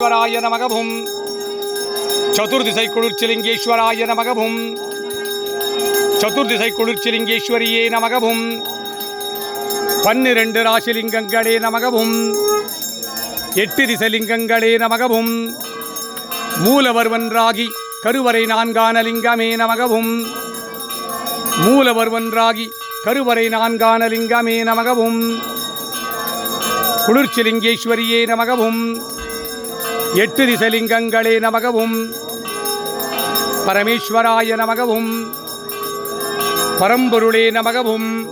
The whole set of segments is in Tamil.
ஈஸ்வராய நமகவும் சதுர்திசை குளிர்ச்சிலிங்கேஸ்வராய நமகவும் சதுர்திசை குளிர்ச்சிலிங்கேஸ்வரியே நமகவும் பன்னிரண்டு ராசிலிங்கங்களே நமகவும் எட்டு திசைலிங்கங்களே நமகவும் மூலவர்வன்றாகி கருவறை நான்கான லிங்கமே நமகவும் மூலவர்வன்றாகி கருவறை நான்கான லிங்கமே நமகவும் குளிர்ச்சிலிங்கேஸ்வரியே நமகவும் எட்டு திசலிங்கங்களே நமகவும். பரமேஸ்வராய நமகவும். பரம்பொருளே நமகவும்.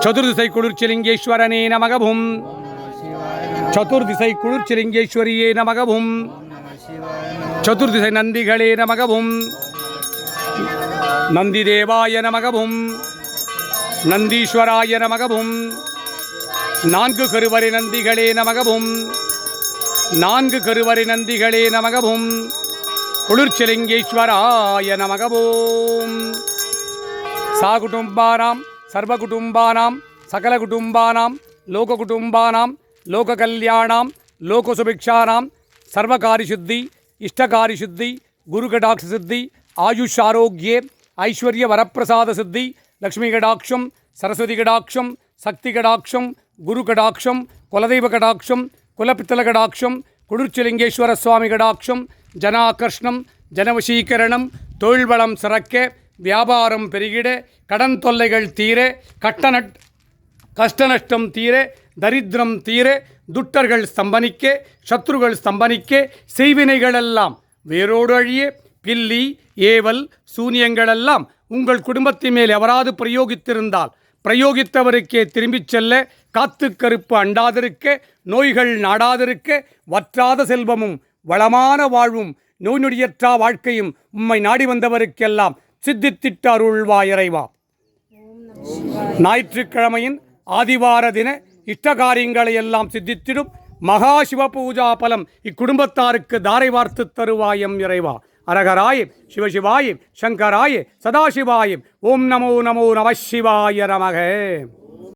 சதுர்திசை குளிர்ச்சிலிங்கேஸ்வரனே நமகவும். சதுர்திசை குளிர்ச்சிலிங்கேஸ்வரியே நமகவும். சதுர்திசை நந்திகளே நமகவும். நந்தி தேவாய நமகவும். நந்தீஸ்வராய நமகவும். நான்கு கருவறை நந்திகளே நமகவும். நான்கு கருவறை நந்திகளே நமகவும். குளிர்ச்சலிங்கேஸ்வராய நமகவும். சாகுடும்பானாம் சர்வகுடும்பானாம் சகலகுடும்பானாம் லோககுடும்பானாம் லோககல்யாணாம் லோகசுபிக்ஷானாம் சர்வகாரிசுத்தி இஷ்டகாரிசுத்தி குருகடாட்ச சித்தி ஆயுஷ் ஆரோக்கியே ஐஸ்வர்ய வரப்பிரசாத சித்தி லக்ஷ்மி கடாட்சம் சரஸ்வதி கடாட்சம் சக்தி கடாட்சம் குரு கடாட்சம் குலதெய்வ கடாட்சம் குலப்பித்தல கடாட்சம் குளிர்ச்சிலிங்கேஸ்வர சுவாமி கடாட்சம் ஜனாகர்ஷ்ணம் ஜனவசீகரணம் தொழில்வளம் சிறக்க வியாபாரம் பெருகிட கடன் தொல்லைகள் தீர கட்டணட் கஷ்டநஷ்டம் தீர தரித்திரம் தீர துட்டர்கள் ஸ்தம்பனிக்க சத்ருகள் ஸ்தம்பனிக்க செய்வினைகளெல்லாம் வேரோடு அழிய பில்லி ஏவல் சூனியங்களெல்லாம் உங்கள் குடும்பத்தின் மேல் எவராது பிரயோகித்திருந்தால் பிரயோகித்தவருக்கே திரும்பிச் செல்ல காத்து கருப்பு அண்டாதிருக்க நோய்கள் நாடாதிருக்க வற்றாத செல்வமும் வளமான வாழ்வும் நோய் நொடியற்றா வாழ்க்கையும் உம்மை நாடி வந்தவருக்கெல்லாம் சித்தித்திட்ட அருள்வா இறைவா ஞாயிற்றுக்கிழமையின் ஆதிவார தின இஷ்டகாரியங்களை எல்லாம் சித்தித்திடும் மகா சிவ பூஜா பலம் இக்குடும்பத்தாருக்கு தாரை வார்த்து தருவாயம் இறைவா. அரகராய் சிவசிவாய சங்கராய் சதாசிவாய ஓம் நமோ நமோ நம சிவாய நமக.